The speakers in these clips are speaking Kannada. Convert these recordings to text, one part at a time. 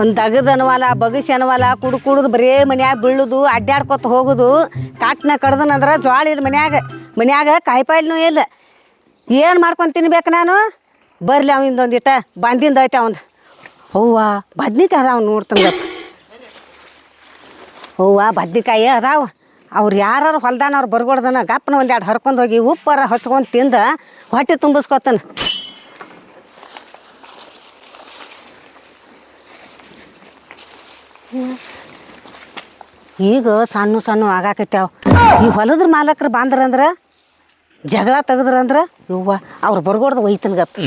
ಒಂದು ದಗದ ಅನ್ವಲ ಬಗಸಿ ಅನ್ವಲ ಕುಡ್ ಕುಡ್ದು ಬರೇ ಮನ್ಯಾಗ ಬೀಳುದು ಅಡ್ಡಾಡ್ಕೊತ ಹೋಗುದು. ಕಾಟ್ನ ಕಡ್ದನಂದ್ರ ಜ್ವಾಳ ಇಲ್ಲ ಮನ್ಯಾಗ. ಮನ್ಯಾಗ ಕಾಯಿಪಲ್ನೂ ಇಲ್ಲ. ಏನು ಮಾಡ್ಕೊಂಡು ತಿನ್ಬೇಕು ನಾನು? ಬರ್ಲಿ ಅವಿಂದ ಒಂದಿಟ ಬಂದಿಂದ ಐತೆ ಅವಂದು. ಹೂವ ಬದ್ನಿಕಾಯಿ ಅದಾವ ನೋಡ್ತಾನೆ ಹೂವ ಬದ್ನಿಕಾಯಿ ಅದಾವ. ಅವ್ರು ಯಾರು ಹೊಲ್ದಾನ ಅವ್ರು ಬರ್ಗೊಡ್ದನ ಗಪ್ಪನ ಒಂದೆರಡು ಹರ್ಕೊಂಡು ಹೋಗಿ ಉಪ್ಪರ ಹಚ್ಕೊಂಡು ತಿಂದ ಹೊಟ್ಟೆ ತುಂಬಿಸ್ಕೊತಾನ. ಈಗ ಸಣ್ಣ ಸಣ್ಣ ಆಗಾಕತ್ಯಾವ. ಈ ಹೊಲದ್ರ ಮಾಲಕ್ರು ಬಾಂದ್ರಂದ್ರ ಜಗಳ ತೆಗದ್ರಂದ್ರ ಯವ್ವ ಅವ್ರು ಬರ್ಗೊಡ್ದು ಒಯ್ತನ ಗಪ್ಪ.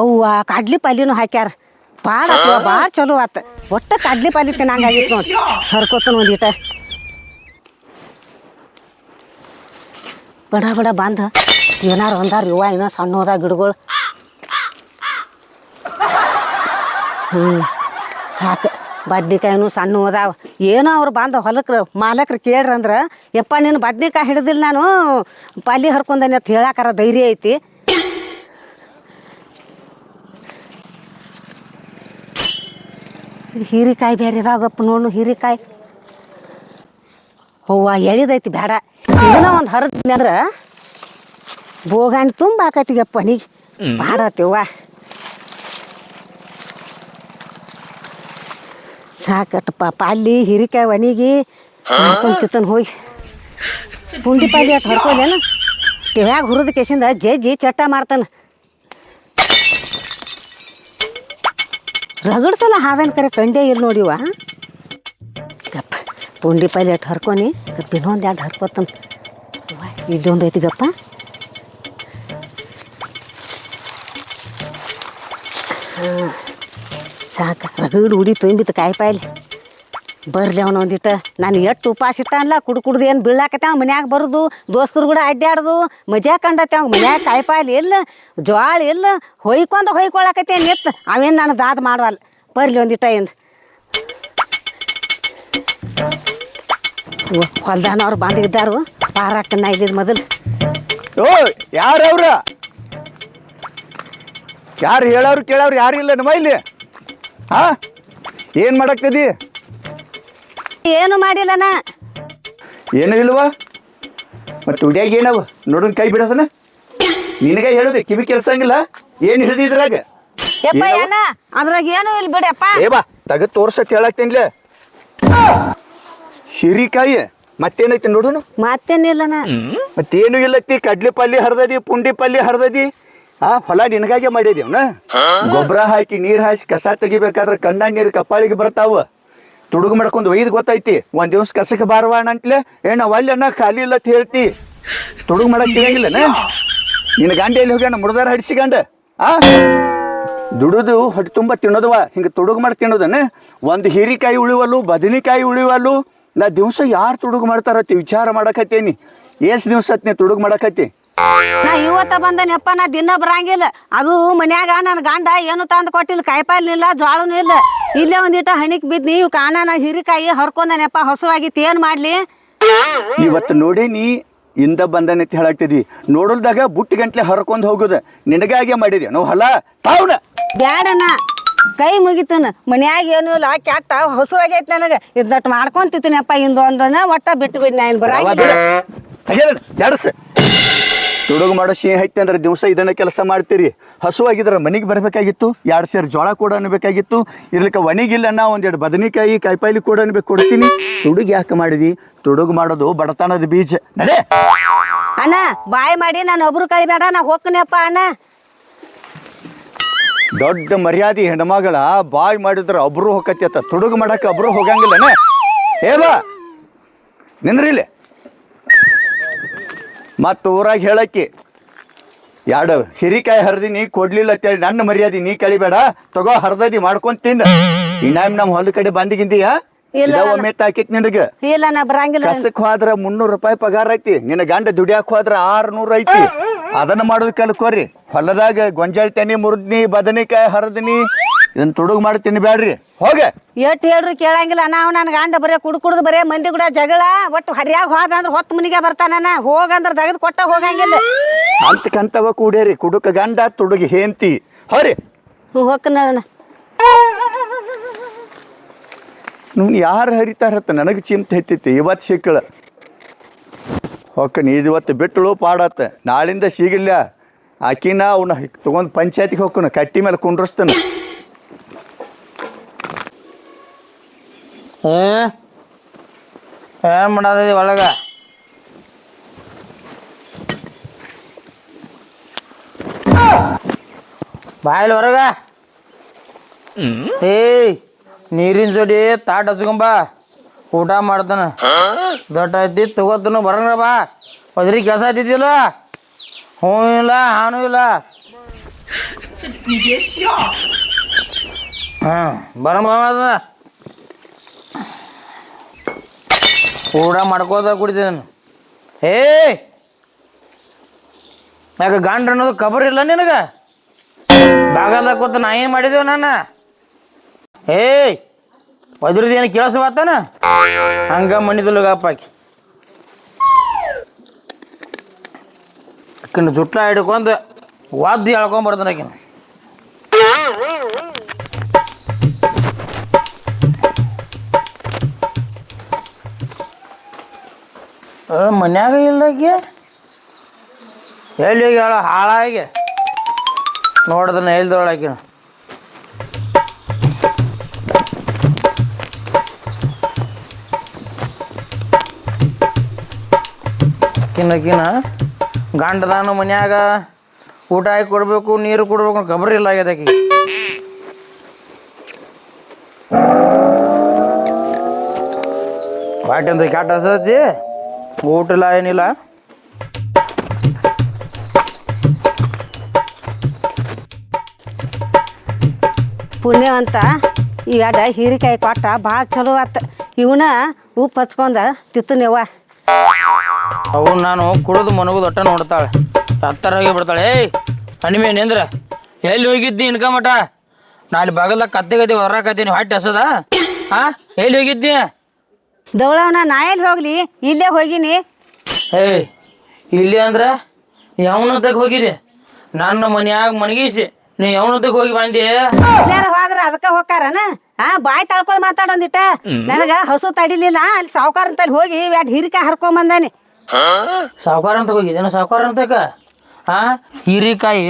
ಅವ್ವ ಕಡ್ಲಿ ಪಲ್ಯನೂ ಹಾಕ್ಯಾರ. ಭಾಳ ಭಾಳ ಚಲೋ ಆತ. ಒಟ್ಟ ಕಡ್ಲಿ ಪಾಲಿ ತಿನ್ನಂಗಾಗಿತ್ತು ನೋಡಿ. ಹರ್ಕೋತನ ಒಂದಿಟ ಬಡ ಬಡ ಬಂದ. ಏನಾರು ಒಂದಾರ ಯುವ ಏನೋ ಸಣ್ಣ ಹೋದ ಗಿಡಗಳು. ಹ್ಞೂ ಸಾಕು. ಬದ್ನಿಕಾಯಿನೂ ಸಣ್ಣ ಅದಾವ ಏನೋ ಅವ್ರು ಬಂದ ಹೊಲಕ್ಕೆ ಮಾಲಕ್ರು ಕೇಳ್ರಂದ್ರೆ ಯಪ್ಪ ನೀನು ಬದ್ನಿಕಾಯಿ ಹಿಡಿದಿಲ್ಲ ನಾನು ಪಾಲಿ ಹರ್ಕೊಂಡೇನೆ ಅಂತ ಹೇಳಾಕಾರ ಧೈರ್ಯ ಐತಿ. ಹೀರಿಕಾಯಿ ಬೇರೆ ಇದಾಗಪ್ಪ ನೋಡು ಹೀರಿಕಾಯಿ. ಹೂವ ಎಳಿದೈತಿ ಬೇಡ. ಇದನ್ನ ಒಂದು ಹರಿದ್ನಿ ಅಂದ್ರೆ ಬೋಗಾಣಿ ತುಂಬ ಆಕತಿಗಪ್ಪ ನೀಗೆ ಬಾಡತ್ತೀವ್ವ ಸಾಕಟ್ಟಪ್ಪ ಪಾಲಿ ಹಿರಿಕಾಯಿ ಒಣಿಗಿ ಹಾಕೊಂತಿತ್ತನ್ ಹೋಗಿ. ಪುಂಡಿ ಪಾಲಿ ಅಟ್ ಹರ್ಕೊಲೇನು ಟಿವ್ಯಾಗ ಹುರಿದ ಕೇಸಿಂದ ಜಜ್ಜಿ ಚಟ್ಟ ಮಾಡ್ತಾನ. ರಗಡ್ಸಲ ಹಾದನ್ ಕರೆ ಕಂಡೇ ಇಲ್ಲ ನೋಡಿವ ಗಪ್ಪ ಪುಂಡಿ ಪಾಲಿ ಅಟ್ ಹರ್ಕೊನಿ ಗಪ್ಪ ಇನ್ನೊಂದು ಎರಡು ಹರ್ಕೋತಾನ ಇದೊಂದು ಐತಿ ಗಪ್ಪ ಹಾಂ ಸಾಕ ರಗಡ್ ಉಡಿ ತುಂಬಿತ್ತು ಕಾಯಿಪಾಯ್ಲಿ ಬರ್ಲಿ ಅವನ ನಾನು ಎಷ್ಟು ಉಪವಾಸ ಇಟ್ಟಾನಲ್ಲ ಕುಡ್ ಕುಡ್ದು ಏನು ಬೀಳಾಕತ್ತೆ ಅವ್ನು ಮನ್ಯಾಗ ಬರೋದು, ದೋಸ್ತರು ಕೂಡ ಅಡ್ಡಾಡ್ದು ಮಜಾ ಕಂಡತ್ತೆ ಅವ್ನು ಮನ್ಯಾಗ ಕಾಯಿಪಾಯ್ಲಿ ಇಲ್ಲ ಜ್ವಾಳ ಇಲ್ಲ ಹೊಯ್ಕೊಂಡ ಹೊಯ್ಕೊಳಕತ್ತೆ ನಿತ್ತು ಅವೇನು ನಾನು ದಾದ ಮಾಡವಲ್ಲ ಬರ್ಲಿ ಒಂದಿಟ ಎಂದು ಹೊಲ್ದಾನವ್ರು ಬಂದಿದ್ದಾರು ಪಾರಾಕನ್ನ ಇದ್ದಿದ್ದು ಮೊದಲು. ಓ ಯಾರವ್ರ ಯಾರು ಹೇಳೋರು ಕೇಳೋರು ಯಾರು ಇಲ್ಲ ನಮ್ಮ ಇಲ್ಲಿ? ಹಾ ಏನು ಮಾಡಕ್ತದಿ ಏನು ಮಾಡಿಲ್ಲನ? ಏನು ಇಲ್ವಾ? ಮತ್ತೆ ಉಡ್ಯಾಗ ಏನವ? ನೋಡೋನ್ ಕೈ ಬಿಡೋದನ? ನಿನಗೆ ಹೇಳುದು ಕಿವಿ ಕೆಲ್ಸಂಗಿಲ್ಲ ಏನ್ ಹಿಡಿದಿದ್ರಾಗ ಯಪ್ಪ? ಏನ? ಅದ್ರಾಗ ಏನು ಇಲ್ಲ ಬಿಡಪ್ಪ ಏ ಬಾ ತಗದ್ ತೋರ್ಸಕ್ ಹೇಳಕ್ತೇನ್ಲ ಹಿರಿಕಾಯಿ ಮತ್ತೇನೈತಿ ನೋಡುನು? ಮತ್ತೇನಿಲ್ಲನ. ಮತ್ತೇನು ಇಲ್ಲತ್ತಿ ಕಡ್ಲಿ ಪಲ್ಲಿ ಹರಿದದಿ ಪುಂಡಿ ಪಲ್ಲಿ ಹರಿದದಿ. ಆ ಹೊಲ ನಿನಗಾಗೆ ಮಾಡಿದೇವ್ನ? ಗೊಬ್ಬರ ಹಾಕಿ ನೀರ್ ಹಾಕಿ ಕಸ ತೆಗಿಬೇಕಾದ್ರೆ ಕಣ್ಣ ನೀರು ಕಪ್ಪಾಳಿಗೆ ಬರ್ತಾವ. ತುಡುಗು ಮಾಡ್ಕೊಂಡು ಒಯ್ದು ಗೊತ್ತೈತಿ. ಒಂದ್ ದಿವ್ಸ ಕಸಕ್ಕೆ ಬಾರವಾಣ ಅಂತಲೇ, ಏನ ಅಣ್ಣ ಖಾಲಿ ಇಲ್ಲ ಅಂತ ಹೇಳ್ತಿ. ತುಡುಗು ಮಾಡಕ್ ತಿಳಿಯಂಗಿಲ್ಲನ ನಿನ್ನ ಗಂಡ ಎಲ್ಲಿ ಹೋಗ್ಯಾನ ಮುಡ್ದಾರ ಹಡಿಸಿ ಗಂಡ ಆ? ದುಡುದು ಹೊಟ್ಟೆ ತುಂಬ ತಿನ್ನೋದವ ಹಿಂಗ ತುಡುಗು ಮಾಡಿ ತಿನ್ನೋದನ್ನ ಒಂದು ಹೀರಿಕಾಯಿ ಉಳಿವಲ್ಲು, ಬದನಿಕಾಯಿ ಉಳಿವಲ್ಲು. ನಾ ದಿವಸ ಯಾರು ತುಡುಗು ಮಾಡ್ತಾರತ್ತಿ ವಿಚಾರ ಮಾಡಕತ್ತೇನಿ. ಎಷ್ಟು ದಿವ್ಸ ನೀ ತುಡುಗು ಮಾಡಕತ್ತಿ? ನಾ ಇವತ್ತ ಬಂದನಪ್ಪ, ನಾ ದಿನ ಬರಂಗಿಲ್ಲ. ಅದು ಮನ್ಯಾಗ ನನ್ನ ಗಂಡ ಏನು ತಂದು ಕೊಟ್ಟಿಲ್ಲ, ಕಾಯಿಪಲ್ಲೆ ಇಲ್ಲ, ಜ್ವಾಳನೂ ಇಲ್ಲ. ಇಲ್ಲೇ ಒಂದಿಟ ಹಣಿಕ್ ಬಿದ್ನಿ ನೀವು ಕಾಣ ನಾ ಹಿರಿಕಾಯಿ ಹರ್ಕೊಂಡನಪ್ಪ ಹೊಸವಾಗಿ ಏನ್ ಮಾಡ್ಲಿ. ಇವತ್ತು ನೋಡೇನಿ ಇಂದ ಬಂದನೆ ಅಂತ ಹೇಳಾಕ್ತಿದಿ ನೋಡಲ್ದಾಗ ಬುಟ್ಟಿ ಗಂಟ್ಲೆ ಹರ್ಕೊಂಡ್ ಹೋಗುದ. ನಿನಗಾಗೆ ಮಾಡಿದ್ಯ ನಾವು ಹೊಲ ತಾವ್ನ. ಬ್ಯಾಡನ ಕೈ ಮುಗಿತನ. ಮನ್ಯಾಗ ಏನು ಇಲ್ಲ ಕೆಟ್ಟ ಹಸುವಾಗೈತಿ ನನಗ. ಇದಟ್ ಮಾಡ್ಕೊಂತಿತ್ತಿನಪ್ಪ ಇಂದು ಒಂದನ ಒಟ್ಟ ಬಿಟ್ಟು ಬಿಡ್ ನಾ ಬರ ತೆಗೆದ ಜಾಡಸ್. ತುಡುಗು ಮಾಡೋ ಶೇ ಐತಿ ಅಂದ್ರೆ ದಿವಸ ಇದನ್ನ ಕೆಲಸ ಮಾಡ್ತೀರಿ. ಹಸುವಾಗಿದ್ರೆ ಮನೆಗೆ ಬರಬೇಕಾಗಿತ್ತು ಎರಡು ಸೇರು ಜೋಳ ಕೂಡ ಅನ್ಬೇಕಾಗಿತ್ತು. ಇರ್ಲಿಕ್ಕೆ ಒಣಗಿಲ್ಲ ನಾ ಒಂದೆರಡು ಬದನೆಕಾಯಿ ಕಾಯಿಪಲ್ಲೆ ಕೂಡ ಅನ್ಬೇಕು ಕೊಡ್ತೀನಿ. ತುಡುಗು ಯಾಕೆ ಮಾಡಿದಿ? ತುಡುಗು ಮಾಡೋದು ಬಡತನದ ಬೀಜ. ನಡೆ! ಅಣ್ಣ ಬಾಯ್ ಮಾಡಿ ನಾನು ಒಬ್ರು ಕಳಿಬೇಡ ನಾ ಹೋಗ್ತೀನಪ್ಪ ಅಣ್ಣ. ದೊಡ್ಡ ಮರ್ಯಾದೆ ಹೆಣ್ಮಗಳ ಬಾಯ್ ಮಾಡಿದ್ರೆ ಒಬ್ರು ಹೋಗತ್ತೆ ತುಡುಗು ಮಾಡಕ್ಕೆ ಒಬ್ರು ಹೋಗಂಗಿಲ್ಲನ ಏ ಬಾ! ನಿಂದ್ರಿಲ್ಲಿ ಮತ್ತು ಊರಾಗ ಹೇಳಕ್ಕಿ ಎರಡು ಹಿರಿಕಾಯಿ ಹರಿದಿನಿ ಕೊಡ್ಲಿಲ್ಲ ಅಂತೇಳಿ ನನ್ನ ಮರ್ಯಾದೆ ನೀ ಕಳಿಬೇಡ ತಗೋ ಹರ್ದದಿ ಮಾಡ್ಕೊಂಡ್ ತಿನ್ನ ಇನ್ನಾಮ್ ನಮ್ಮ ಹೊಲ ಕಡೆ ಬಂದಿಗಿಂದಿಯಾ? ಒಮ್ಮೆ ತಾಕಿತ್ ನಿನಗೆ. ಇಲ್ಲ ನಾ ಬರಂಗಿಲ್ಲ ಕಸಕ್ ಹೋದ್ರ ಮುನ್ನೂರು ರೂಪಾಯಿ ಪಗಾರ ಐತಿ ನಿನ್ನ ಗಂಡ ದುಡಿಯಾಕ ಹೋದ್ರ ಆರ್ನೂರ್ ಐತಿ. ಅದನ್ನ ಮಾಡೋದ್ ಕಲ್ಕೋರಿ ಹೊಲದಾಗ ಗೊಂಜಾಳ ತೆನಿ ಮುರಿದ್ನಿ ಬದನೆಕಾಯಿ ಹರಿದ್ನಿ ಇದನ್ನ ತುಡುಗ್ ಮಾಡಿ ತಿನ್ಬೇಡ್ರಿ. ಹೋಗೆ. ಎಟ್ ಹೇಳ್ರಿ ಕೇಳಂಗಿಲ್ಲ. ನಾವು ನನ್ನ ಗಂಡ ಬರೇ ಕುಡ್ ಕುಡ್ದು ಬರೇ ಮಂದಿ ಕೂಡ ಜಗಳ ಒಟ್ಟು ಹರಿಯಾಗ ಹೋದ ಅಂದ್ರೆ ಹೊತ್ತು ಮನಿಗೆ ಬರ್ತಾನ ಹೋಗಂದ್ರ ತೆಗೆದು ಕೊಟ್ಟ ಹೋಗಂಗಿಲ್ಲ. ಅಂತಕಂತವ ಕೂಡೇರಿ ಕುಡುಕ ಗಂಡ ತುಡುಗಿ ಹೇಂತಿ ಹೋರಿ. ಹೋಗ್ಕನ ನೀವು ಯಾರು ಹರಿತಾರತ್ತ ನನಗೆ ಚಿಂತೆ ಹತ್ತೈತಿ. ಇವತ್ತು ಸಿಕ್ಕಳ. ಹೊಕ್ಕನಿ ಇವತ್ತು ಬಿಟ್ಟಳು ಪಾಡತ್ತ. ನಾಳಿಂದ ಸಿಗಿಲ್ಲ ಆಕಿನ ಅವನ್ನ ತಗೊಂಡು ಪಂಚಾಯತಿಗೆ ಹೊಕ್ಕನ ಕಟ್ಟಿ ಮೇಲೆ ಕುಂಡ್ರಸ್ತಾನ. ಏ? ಏನ್ ಮಾಡದಿ ಒಳಗ? ಬಾಯಲ್ಲಿ ಹೊರಗ. ಏಯ್ ನೀರಿನ ಜೋಡಿ ತಾಟ್ ಹಚ್ಕೊಂಬ ಊಟ ಮಾಡ್ತಾನ. ದೊಡ್ಡ ಐತಿ ತಗೋತನು ಬರಂಗ ಬಾ. ಒದ್ರಿ ಕೆಲಸ ಆಯ್ತಿದ್ದಿಲ್ಲ ಹ್ಞೂ ಇಲ್ಲ ಹಾನು ಇಲ್ಲ. ಹಾಂ ಬರಂಗ ಬಾ ಊಟ ಮಾಡ್ಕೋತ ಕುಡಿತೀನಿ ನಾನು. ಏ ಯಾಕೆ ಗಂಡ ಅನ್ನೋದು ಖಬರ್ ಇಲ್ಲ ನಿನಗೆ? ಬಾಗಲ್ದಾಗ ಕೂತ ನಾ ಏನು ಮಾಡಿದೆ ನಾನು ಏಯ್ ಒದ್ರದ್ದು ಏನು ಕೆಲಸ ಬಾತಾನ ಹಂಗ ಮಣಿದಲ್ಲ ಗಾಪಾಕಿ ಆಕಿನ ಜುಟ್ಲ ಹಿಡ್ಕೊಂಡು ವಾದ್ಯ ಹೇಳ್ಕೊಂಬರ್ತಾನೆ ಆಕಿನ. ಮನ್ಯಾಗ ಇಲ್ಲಾಗಿ ಎಲ್ಲಿ ಹೇಳ ಹಾಳಾಗಿ. ನೋಡ್ದನ ಎಲ್ದೊಳಕಿನ ಅಕ್ಕಿನಕಿನ ಗಂಡದಾನ ಮನ್ಯಾಗ ಊಟ ಹಾಕಿ ಕೊಡ್ಬೇಕು, ನೀರು ಕೊಡ್ಬೇಕು ಖಬರ್ ಇಲ್ಲ ಆಗ್ಯದ ಆಕಿ ಬಾಟಿ ಅಂತ ಕ್ಯಾಟ್ ಹಸತಿ ಊಟ ಇಲ್ಲ ಏನಿಲ್ಲ. ಪುಣ್ಯವಂತ ಈ ಎಡ ಹೀರಿಕಾಯಿ ಕೊಟ್ಟ ಭಾಳ ಚಲೋ ಆತ. ಇವನ ಉಪ್ಪು ಹಚ್ಕೊಂಡ ತಿತ್ತನೇವ ಅವು ನಾನು ಕುಡಿದು ಮನಗು ಒಟ್ಟ ನೋಡ್ತಾಳೆ. ಹತ್ತರಾಗಿ ಬಿಡ್ತಾಳೆ ಏಯ್ ಕಣಿಮೆ ನಿಂದ್ರ. ಎಲ್ಲಿ ಹೋಗಿದ್ದಿ ಇನ್ಕ ನಾ ನಾಳೆ ಬಗಲ್ದಾಗ ಕತ್ತೆ ಹೊರಕತ್ತೀನಿ ಹೊಟ್ಟೆ ಹಸದ? ಹಾ ಎಲ್ಲಿ ಹೋಗಿದ್ದಿ? ದವಳವನ ನಾ ಎಲ್ಲಿ ಹೋಗ್ಲಿ ಇಲ್ಲೇ ಹೋಗಿನಿ. ಏಯ್ ಇಲ್ಲಿ ಅಂದ್ರೆ ಯಾವನಂತಕ್ಕೆ ಹೋಗಿರಿ ನನ್ನ ಮನ್ಯಾಗ ಮನಗಿಸಿ ನೀ ಯಾವನಂತಕ್ಕೆ ಹೋಗಿ ಬಂದಿ? ಎಲ್ಲಾರ ಹೋದ್ರ ಅದಕ್ಕ ಹೋಗ್ತಾರನ ಆ ಬಾಯಿ ತಳ್ಕೊಂಡ್ ಮಾತಾಡೊಂದಿಟ ನನಗ ಹಸು ತಡಿಲಿಲ್ಲ ಅಲ್ಲಿ ಸಾವುಕಾರ ಅಂತ ಹೋಗಿ ಎರಡು ಹಿರಿಕ ಹರ್ಕೊಂಡ್ ಬಂದಾನೆ. ಸಾವುಕಾರ ಅಂತ ಹೋಗಿದ್ದೇನ ಸಾವುಕಾರ ಅಂತಕ? ಹೀರಿಕಾಯಿ?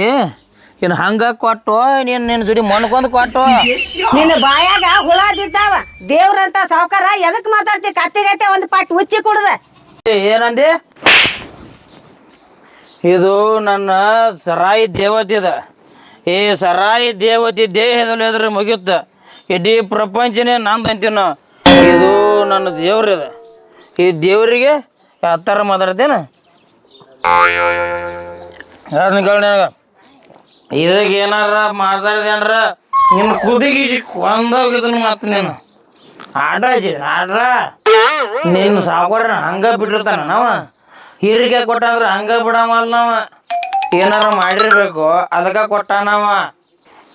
ಏನು ಹಂಗ ಕೊಟ್ಟು ನೀನ್ ನಿನ್ನ ಜೋಡಿ ಮಣ್ಕೊಂಡ್ ಕೊಟ್ಟು. ನಿನ್ನ ಬಾಯಾಗ ಹುಳ ಬಿದ್ದಾವ. ದೇವ್ರಂತ ಸಾವ್ಕಾರ ಎದಕ್ ಮಾತಾಡ್ತಿ? ಕತ್ತಿಗತ್ತೆ ಒಂದ್ ಪಟ್ ಉಚ್ಚಿ ಕುಡ್ದ. ಏ, ಏನಂದಿ? ಇದು ನನ್ನ ಸರಾಯಿ ದೇವತೆ ಅದ ಈ ಸರಾಯಿ ದೇವತೆ ದೇಹದಲ್ಲಿ ಎದುರು ಮುಗಿಯುತ್ತ. ಇಡೀ ಪ್ರಪಂಚನೇ ನಂದು ಅಂತೀವಿ ನಾವು ಇದು ನನ್ನ ದೇವ್ರ ಇದೆ ಈ ದೇವರಿಗೆ ಯಾತರ ಮಾತಾಡ್ತೇನೆ? ಯಾರು ಕೇಳಿ ನನಗ ಇದಕ್ಕೆ ಏನಾರ ಮಾತಾಡಿದೆ ಅಂದ್ರ ನಿನ್ನ ಕುದಿಗೆ ಕೊಂದೋಗಿದ್ದನು ಮತ್ತೆ ನೀನು. ಆಡ್ರಾಜಿ ಆಡ್ರ. ನೀನು ಸಾಕೋರ ಹಂಗ ಬಿಟ್ಟಿರ್ತಾನ ನಾವ. ಹೀರಿಗೆ ಕೊಟ್ಟಂದ್ರ ಹಂಗ ಬಿಡಮಲ್ಲ ನಾವ. ಏನಾರ ಮಾಡಿರ್ಬೇಕು, ಅದಕ್ಕ ಕೊಟ್ಟಾನವ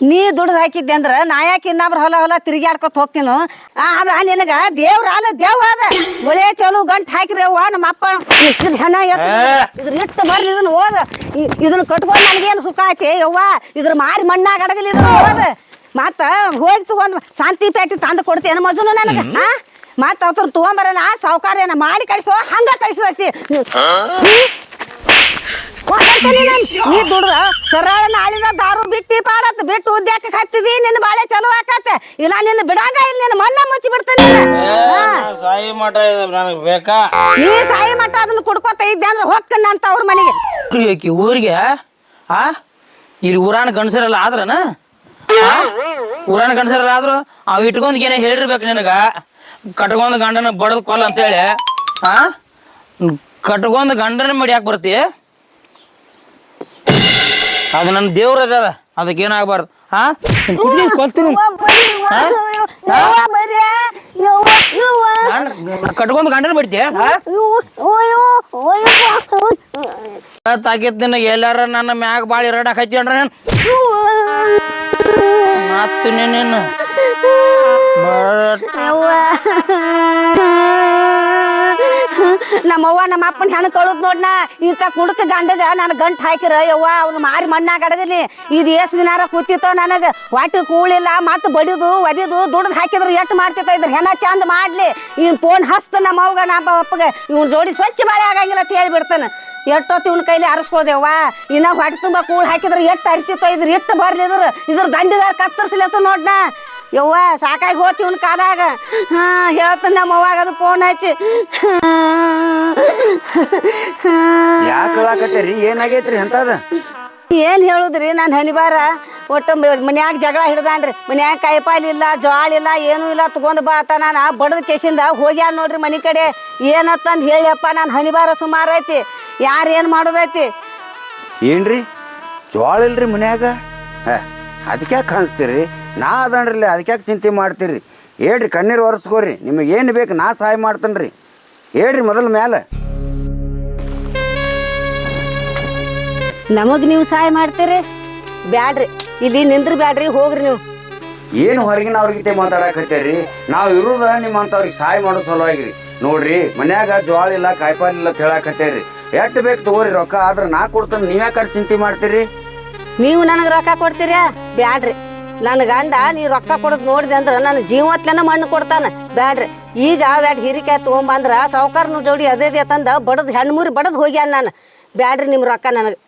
ನೀ ದುಡ್ದು ಹಾಕಿದ್ದೆ ಅಂದ್ರ ನಾ ಯಾಕೆ ಇನ್ನೊಬ್ರ ಹೊಲ ಹೊಲ ತಿರುಗಾಡ್ಕೊತ ಹೋಗ್ತೀನು? ಆ, ಅದ ನಿನಗ ದೇವ್ರ ಅಲ್ಲ ದೇವ್ ಅದ ಒಳ್ಳೆ ಚಲೋ ಗಂಟ್ ಹಾಕಿರಿ ಅವ್ವ ನಮ್ಮ ಅಪ್ಪ. ಹೆಣ ಎತ್ತು ಇದ್ರ ಇಟ್ಟು ಬರ್ಲಿ ಇದನ್ನ ಓದ ಇ- ಇದನ್ನ ಕಟ್ಕೊಂಡು ನನಗೇನು ಸುಖ ಐತಿ ಯವ್ವ ಇದ್ರ ಮಾರಿ ಮಣ್ಣಾಗ ಅಡಗಲಿ ಇದನ್ನ ಓದ ಮತ್ತ ಹೋಗಿ ತಗೊಂಡ್ ಶಾಂತಿ ಪೇಟೆ ತಂದು ಕೊಡ್ತೇನೆ ಮಜುನು ನನಗ ಹಾ ಮತ್ತ ಅವ್ರ ತಗೊಂಬರನ ಸಾವುಕಾರ ಏನ ಮಾಡಿ ಕಳಿಸೋ ಹಂಗ ಕಳಿಸ್ತಿ ಕೊಡ್ತೀನಿ ನಾನು. ನೀ ದುಡ್ದ ಸರಳ ನಾಳಿನ ದಾರು ಬಿಟ್ಟಿ ಪಾಡತ್. ಬಿಟ್ಟು ಉದ್ಯಾಕ ಹತ್ತಿದಿ ನಿನ್ನ ಬಾಳೆ ಚಲೋ ಆಕತ್ತೆ. ಇಲ್ಲ ನಿನ್ನ ಬಿಡಾಗ ಇಲ್ಲ ನಿನ್ನ ಮಣ್ಣ ಮುಚ್ಚಿ ಬಿಡ್ತೇನೆ ಸಾಯಿ ಮಠ ಇದೆ ನನಗೆ ಬೇಕಾ? ನೀ ಸಾಯಿ ಮಠ ಅದನ್ನ ಕುಡ್ಕೋತ ಇದ್ದೆ ಅಂದ್ರೆ ಹೊಕ್ಕ ಅಂತ ಅವ್ರ ಮನೆಗೆ. ಆಕಿ ಊರಿಗೆ ಆ ಇಲ್ಲಿ ಊರಾನ ಗಂಡಸರೆಲ್ಲ ಆದ್ರನ? ಊರಾನ ಗಂಡಸರೆಲ್ಲ ಆದ್ರು ಅವ್ ಇಟ್ಕೊಂಡ್ ಏನೇ ಹೇಳಿರ್ಬೇಕು ನಿನಗ. ಕಟ್ಕೊಂಡ್ ಗಂಡನ ಬಡದ್ ಕೊಲ್ಲ ಅಂತೇಳಿ ಆ ಕಟ್ಕೊಂಡ್ ಗಂಡನ ಮಡಿ ಯಾಕೆ ಬರ್ತಿ. ಅದು ನನ್ನ ದೇವ್ರ ಅದ ಅದಕ್ಕೆ ಏನಾಗಬಾರ್ದು ಹಾ ಕೊಲ್ತೀನಿ ಕಟ್ಕೊಂಡ್ ಗಂಡನ ಬಿಡ್ತೀಯ? ತಾಕಿತ್ ನಿನ್ನ ಎಲ್ಲಾರ ನನ್ನ ಮ್ಯಾಗ ಭಾಳ ಇರಡಕ್ ಹಚ್ಚಿ ನಾನು ಮತ್ತು ನೀನು ಯವ್ವ ನಮ್ಮವ್ವ, ನಮ್ಮ ಅಪ್ಪನ ಹೆಣ್ಣು ಕಳುದ್ ನೋಡ್ನ, ಇಂಥ ಕುಡಕ ಗಂಡಗ ನಾನು ಗಂಟ್ ಹಾಕಿರ, ಯವ್ವ, ಅವ್ನ ಮಾರಿ ಮಣ್ಣಾಗ ಅಡಗಲಿ. ಇದು ಎಷ್ಟು ದಿನಾರ ಕೂತಿತ್ತೋ ನನಗೆ. ಒಟ್ಟು ಕೂಳಿಲ್ಲ ಮತ್ತೆ ಬಡಿದು, ಒದಿದು, ದುಡ್ದು ಹಾಕಿದ್ರೆ ಎಷ್ಟು ಮಾಡ್ತಿತ್ತ ಇದ್ರ ಹೆಣ ಚಂದ ಮಾಡ್ಲಿ. ಇವ್ನು ಫೋನ್ ಹಸ್ತ ನಮ್ಮ ಅವ್ಗ ನಮ್ಮ ಅಪ್ಪಗೆ. ಇವ್ನ ಜೋಡಿ ಸ್ವಚ್ಛ ಬಾಳೆ ಆಗಂಗಿಲ್ಲ ಅಂತ ಹೇಳ್ಬಿಡ್ತಾನೆ ಎಷ್ಟೊತ್ತು ಇವ್ನ ಕೈಲಿ ಅರಸ್ಕೊಳ್ದೇವ್ವ ಇನ್ನ ಹೊಟ್ಟೆ ತುಂಬ ಕೂಳ್ ಹಾಕಿದ್ರೆ ಎಷ್ಟು ಅರಿತಿತ್ತೋ ಇದ್ರ, ಎಷ್ಟು ಬರ್ಲಿ ಇದ್ರ. ಇದ್ರ ದಂಡಿದಾಗ ಕತ್ತರಿಸ್ಲತ್ತ ನೋಡ್ನ. ಯವ್ವ, ಸಾಕಾಗಿ ಹೋತಿ ಇವ್ನ ಕಾಲಾಗ. ಹಾ, ಹೇಳ್ತಾನೆ ನಮ್ಮ ಅವ್ವಾಗ ಅದು ಫೋನ್ ಹಚ್ಚಿ. ಯಾಕೆ ಏನಾಗೈತ್ರಿ ಎಂತದ ಏನ್ ಹೇಳುದ್ರಿ? ನಾನು ಹನಿಬಾರ ಒಟ್ಟು ಮನ್ಯಾಗ ಜಗಳ ಹಿಡ್ದಾನ್ರಿ. ಮನ್ಯಾಗ ಕಾಯಿಪಾಲ್ ಇಲ್ಲ ಜ್ವಾಳ ಇಲ್ಲ ಏನೂ ಇಲ್ಲ ತಗೊಂಡ್ ಬಾ ಆತ ನಾನು ಬಡದ ಕೇಸಿಂದ ಹೋಗ್ಯಾನ ನೋಡ್ರಿ ಮನಿ ಕಡೆ. ಏನತ್ತಂದ್ ಹೇಳಿಯಪ್ಪ ನಾನು ಹನಿಬಾರ ಸುಮಾರು ಐತಿ. ಯಾರು ಏನು ಮಾಡೋದೈತಿ? ಏನ್ರಿ? ಜ್ವಾಳ ಇಲ್ರಿ ಮನ್ಯಾಗ? ಅದಕ್ಕೆ ಯಾಕೆ ಕಾಣಿಸ್ತೀರಿ? ನಾ ಅದನ್ರಿ ಅದಕ್ಕೆ ಯಾಕೆ ಚಿಂತೆ ಮಾಡ್ತೀರಿ? ಹೇಳ್ರಿ ಕಣ್ಣೀರು ಒರೆಸ್ಕೋರಿ. ನಿಮಗೆ ಏನು ಬೇಕು ನಾ ಸಹಾಯ ಮಾಡ್ತೇನೆ ರೀ ಹೇಳ್ರಿ ಮೊದಲ ಮ್ಯಾಲೆ. ನಮಗ್ ನೀವು ಸಹಾಯ ಮಾಡ್ತೀರಿ? ಬ್ಯಾಡ್ರಿ ಇಲ್ಲಿ ನಿಂದ್ರ ಬ್ಯಾಡ್ರಿ ಹೋಗ್ರಿ ನೀವು. ಏನು ಹೊರಗಿನ ಅವ್ರಿಗೆ ಮಾತಾಡಕತ್ತೀರಿ? ನಾವು ಇರೋದ ನಿಮ್ಮಂಥವ್ರಿಗೆ ಸಹಾಯ ಮಾಡೋ ಸಲುವಾಗಿರಿ ನೋಡ್ರಿ ಮನ್ಯಾಗ ಜೋಳ ಇಲ್ಲ ಕಾಯಿಪಾಲ್ ಇಲ್ಲ ಅಂತ ಹತ್ತೀರಿ ಎಷ್ಟು ಬೇಕು ತಗೋರಿ ರೊಕ್ಕ ಆದ್ರೆ ನಾ ಕೊಡ್ತೇನೆ ನೀವ್ಯಾಕೆ ಚಿಂತೆ ಮಾಡ್ತೀರಿ? ನೀವು ನನಗೆ ರೊಕ್ಕ ಕೊಡ್ತೀರಾ? ಬ್ಯಾಡ್ರಿ. ನನ್ನ ಗಂಡ ನೀ ರೊಕ್ಕ ಕೊಡೋದು ನೋಡಿದೆ ಅಂದ್ರೆ ನನ್ನ ಜೀವತ್ಲೆನ ಮಣ್ಣು ಕೊಡ್ತಾನ. ಬ್ಯಾಡ್ರಿ. ಈಗ ಬ್ಯಾಡ್ ಹಿರಿಕಾಯಿ ತೊಗೊಂಬಂದ್ರೆ ಸಾವುಕಾರನ ಜೋಡಿ ಅದೇ ಅದೇ ತಂದ ಬಡದ್ ಹೆಣ್ಮೂರಿ ಬಡದ್ ಹೋಗ್ಯಾನ ನಾನು. ಬ್ಯಾಡ್ರಿ ನಿಮ್ಮ ರೊಕ್ಕ ನನಗೆ.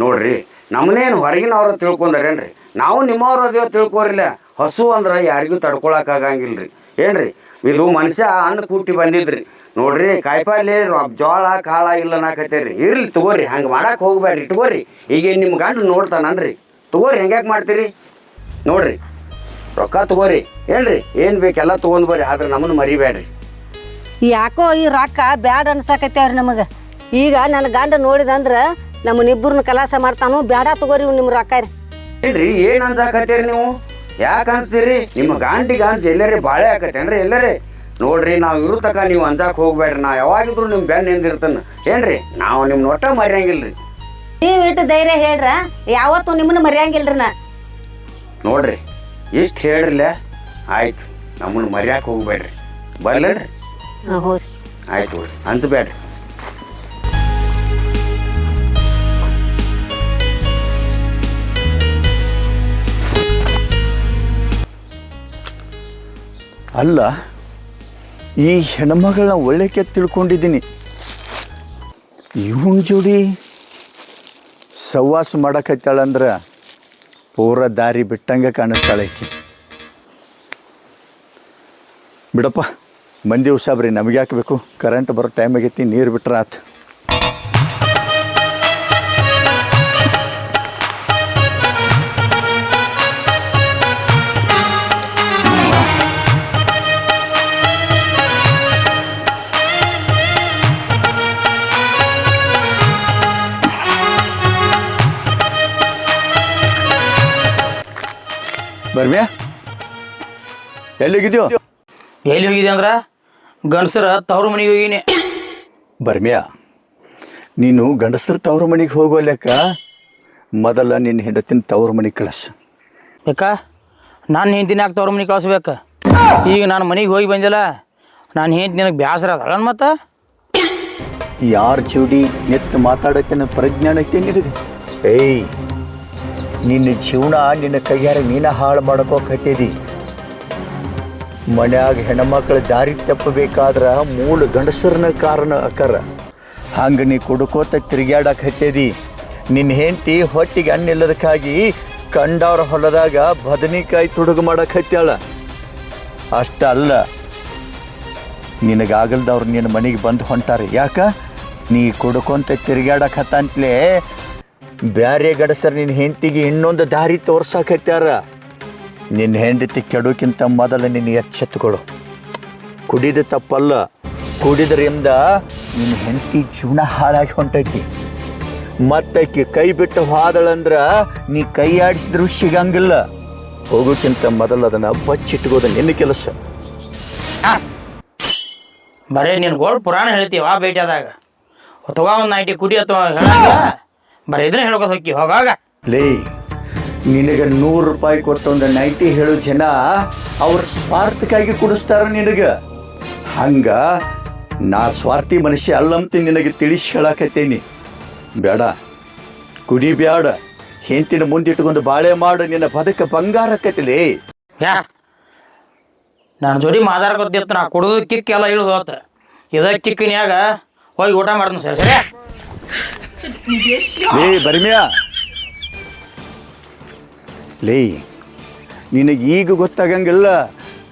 ನೋಡ್ರಿ ನಮ್ಮನೇನು ಹೊರಗಿನವ್ರು ತಿಳ್ಕೊಂಡ್ರೇನ್ರಿ? ನಾವು ನಿಮ್ಮವ್ರು ಅದೇ ತಿಳ್ಕೊರಿಲ್ಲ. ಹಸು ಅಂದ್ರೆ ಯಾರಿಗೂ ತಡ್ಕೊಳಕ್ಕಾಗಂಗಿಲ್ರಿ ಏನ್ರಿ? ಇದು ಮನುಷ್ಯ ಅನ್ನ ಕೂಟಿ ಬಂದಿದ್ರಿ. ನೋಡ್ರಿ, ಕಾಯಿಪಲ್ಲೆ ಜೋಳ ಕಾಳ ಇಲ್ಲ ನಾಕತ್ತೀರಿ ಇರ್ಲಿ ತಗೋರಿ, ಹಂಗೆ ಮಾಡಕ್ ಹೋಗ್ಬೇಡ್ರಿ. ತಗೋರಿ ಈಗ ನಿಮ್ಮ ಗಂಡು ನೋಡ್ತಾನನ್ರಿ. ತಗೋರಿ, ಹೆಂಗ್ಯಾಕೆ ಮಾಡ್ತೀರಿ? ನೋಡ್ರಿ ರೊಕ್ಕ ತಗೋರಿ ಹೇಳ್ರಿ ಏನು ಬೇಕೆಲ್ಲ ತಗೊಂಡ್ ಬರ್ರಿ ಆದ್ರೆ ನಮ್ಮನ್ನು ಮರಿಬೇಡ್ರಿ. ಯಾಕೋ ಈ ರೊಕ್ಕ ಬ್ಯಾಡ್ ಅನ್ಸಾಕತ್ಯಾವ್ರಿ ನಮಗೆ? ಈಗ ನನ್ನ ಗಂಡ ನೋಡಿದಂದ್ರ ನಮ್ಮನ್ನಿಬ್ಬರನ್ನ ಕಲಾಸ ಮಾಡ್ತಾನು ಬ್ಯಾಡ ತಗೋರಿ ನಿಮ್ಮ ರೊಕ್ಕ ರೀ. ಏನ್ರಿ ಏನ್ ಅನ್ಸಾಕತ್ತೀರಿ ನೀವು? ಯಾಕೆ ಅನ್ಸ್ತೀರಿ? ನಿಮ್ಮ ಗಾಂಡಿಗೆ ಗಾಂಜ್ ಎಲ್ಲರೇ ಬಾಳೆ ಆಕತ್ತೇನ್ರಿ ಎಲ್ಲರೇ? ನೋಡ್ರಿ ನಾವು ಇರೋ ತಕ ನೀವು ಅನ್ಸಾಕ್ ಹೋಗ್ಬೇಡ್ರಿ ನಾ ಯಾವಾಗಿದ್ರು ನಿಮ್ ಬೆನ್ ಎಂದಿರ್ತನ ಏನ್ರಿ ನಾವು ನಿಮ್ ಒಟ್ಟ ಮರ್ಯಂಗಿಲ್ರಿ. ನೀವು ಇಟ್ಟು ಧೈರ್ಯ ಹೇಳ್ರ ಯಾವತ್ತು ನಿಮ್ಮನ್ನ ಮರ್ಯಂಗಿಲ್ರಿ ನಾ. ನೋಡ್ರಿ ಇಷ್ಟು ಹೇಳ್ರಿಲ್ಲ ಆಯ್ತು ನಮ್ಮನ್ನು ಮರ್ಯಾಕೆ ಹೋಗ್ಬೇಡ್ರಿ. ಬರ್ಲೇನ್ರಿ? ಹೋರಿ. ಆಯ್ತು ಹೋಗ್ರಿ ಬೇಡ್ರಿ ಅಲ್ಲ ಈ ಹೆಣ್ಮಗಳನ್ನ ಒಳ್ಳೆಕೆ ತಿಳ್ಕೊಂಡಿದ್ದೀನಿ. ಇವನ್ ಜೋಡಿ ಸವಾಸ ಮಾಡಕತ್ತಾಳಂದ್ರ ಪೂರ ದಾರಿ ಬಿಟ್ಟಂಗೆ ಕಾಣಿಸ್ತಾಳೆ ಐತಿ ಬಿಡಪ್ಪ, ಮಂದಿ ಹುಷಾಬ್ರಿ ನಮ್ಗೆ ಯಾಕೆ ಬೇಕು? ಕರೆಂಟ್ ಬರೋ ಟೈಮ್ ಆಗೈತಿ, ನೀರು ಬಿಟ್ರೆ ಆತು. ಬರ್ಮ್ಯಾ ಎಲ್ಲಿಗಿದ್ಯೋ? ಎಲ್ಲಿ ಹೋಗಿದೆ ಅಂದ್ರ? ಗಂಡಸರ ತವ್ರ ಮನೆಗೆ ಹೋಗಿನಿ. ಬರ್ಮ್ಯಾ ನೀನು ಗಂಡಸರ ತವ್ರ ಮನೆಗೆ ಹೋಗೋ ಲೆಕ್ಕ ಮೊದಲ ನಿನ್ನ ಹೆಂಡತಿನ ತವ್ರ ಮನೆಗೆ ಕಳಿಸ್. ಯಾಕ? ನಾನು ಹೆಂಡತಿನ ಯಾಕೆ ತವ್ರ ಮನೆಗೆ ಕಳಿಸ್ಬೇಕು? ಈಗ ನಾನು ಮನೆಗೆ ಹೋಗಿ ಬಂದಿಲ್ಲ ನಾನು ಹೆಂಡತಿ ನಿನಗೆ ಬೇಸರ ಅದಳ ಮತ್ತೆ? ಯಾರ ಚೂಡಿ ನೆತ್ತು ಮಾತಾಡಕ್ಕೆ ಪ್ರಜ್ಞಾನಕ್ಕೆ ನಿನಗೆ? ಏಯ್ ನಿನ್ನ ಜೀವನ ನಿನ್ನ ಕೈಯಾರ ನೀನ ಹಾಳು ಮಾಡ್ಕೋಕತ್ತಿದಿ ಮನ್ಯಾಗ ಹೆಣ್ಮಕ್ಳ ದಾರಿ ತಪ್ಪಬೇಕಾದ್ರ ಮೂಲ ಗಂಡಸರನ ಕಾರಣ ಅಕ್ಕರ. ಹಂಗೆ ನೀ ಕುಡ್ಕೋತ ತಿರುಗ್ಯಾಡಕ್ ಹತ್ತೇದಿ. ನಿನ್ನ ಹೆಂಡತಿ ಹೊಟ್ಟಿಗೆ ಅನ್ನಿಲ್ಲದಕ್ಕಾಗಿ ಕಂಡವ್ರ ಹೊಲದಾಗ ಬದನಿಕಾಯಿ ತುಡುಗು ಮಾಡಕ್ಕೆ ಹತ್ಯಾಳ. ಅಷ್ಟಲ್ಲ ನಿನಗಾಗಲ್ದವ್ರು ನಿನ್ನ ಮನೆಗೆ ಬಂದು ಹೊಂಟಾರೆ. ಯಾಕ? ನೀ ಕುಡ್ಕೊಂತ ತಿರ್ಗ್ಯಾಡಕತ್ತಂತ್ಲೇ ಬ್ಯಾರೆ ಗಡಸರ್ ನಿನ್ನ ಹೆಂಡತಿಗೆ ಇನ್ನೊಂದು ದಾರಿ ತೋರ್ಸಾಕತ್ಯಾರ? ನಿನ್ನ ಹೆಂಡತಿ ಕೆಡೋಕ್ಕಿಂತ ಮೊದಲು ನಿನ್ನ ಎಚ್ಚೆತ್ತುಗಳು ಕುಡಿದ ತಪ್ಪಲ್ಲ, ಕುಡಿದ್ರಿಂದ ನಿನ್ನ ಹೆಂಡತಿ ಜೀವನ ಹಾಳಾಗಿ ಹೊಂಟೈತಿ. ಮತ್ತಕ್ಕೆ ಕೈ ಬಿಟ್ಟು ಹಾದಳಂದ್ರೆ ನೀ ಕೈ ಆಡಿಸಿದ್ರು ಸಿಗಂಗಿಲ್ಲ ಹೋಗೋಕ್ಕಿಂತ ಮೊದಲು ಅದನ್ನ ಬಚ್ಚಿಟ್ಕೋದ ನಿನ್ನ ಕೆಲಸ. ಬರೀ, ನೀನು ಗೋಳ್ ಪುರಾಣ ಹೇಳ್ತೀವ ಭೇಟಿಯಾದಾಗ. ತಗೋ ಒಂದು ನೈಟಿ ಕುಡಿ ಅಥವಾ ಬರೀ ಇದನ್ನ ಹೇಳ್ಕೊತ ಹೋಗಿ ಹೋಗಾಗ. ಲೇ ನಿನಗೆ ನೂರು ರೂಪಾಯಿ ಕೊಟ್ಟೊಂದು ನೈಟಿ ಹೇಳೋ ಜನ ಅವ್ರ ಸ್ವಾರ್ಥಕ್ಕಾಗಿ ಕುಡಿಸ್ತಾರ ನಿನಗೆ. ಹಂಗ ನಾ ಸ್ವಾರ್ಥಿ ಮನುಷ್ಯ ಅಲ್ಲಂತ ನಿನಗೆ ತಿಳಿಸಿ ಹೇಳಕತ್ತೇನಿ. ಬೇಡ ಕುಡಿ ಬ್ಯಾಡ ಹೆಂತಿನ ಮುಂದಿಟ್ಕೊಂಡು ಬಾಳೆ ಮಾಡು ನಿನ್ನ ಬದುಕ ಬಂಗಾರಕ್ಕತಿಲೇ ಯಾ ನನ್ನ ಜೋಡಿ ಮಾತಾಡ್ಕೊತಿತ್ತು ನಾ ಕುಡಿದು ಕಿಕ್ ಎಲ್ಲ ಇಳಿದು ಹೋತ. ಇದ ಕಿಕ್ಕಿನ್ಯಾಗ ಹೋಗಿ ಊಟ ಮಾಡ್ದು ಸರ್ ಸರಿ? ಲೇ ಬರ್ಮ್ಯಾ ಲೇ, ನಿನಗೆ ಈಗ ಗೊತ್ತಾಗಂಗಿಲ್ಲ.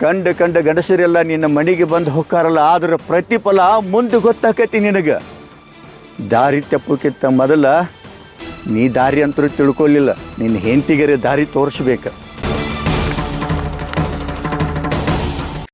ಕಂಡ ಕಂಡ ಗಂಡಸರೆಲ್ಲ ನಿನ್ನ ಮನೆಗೆ ಬಂದು ಹೊಕ್ಕಾರಲ್ಲ, ಆದ್ರೆ ಪ್ರತಿಫಲ ಮುಂದೆ ಗೊತ್ತಾಕತಿ ನಿನಗೆ. ದಾರಿ ತಪ್ಪಕ್ಕಿಂತ ಮೊದಲ ನೀ ದಾರಿ ಅಂತೂ ತಿಳ್ಕೊಳ್ಳಿಲ್ಲ ನಿನ್ನ ಹೆಂಡತಿಗರೆ ದಾರಿ ತೋರಿಸ್ಬೇಕು.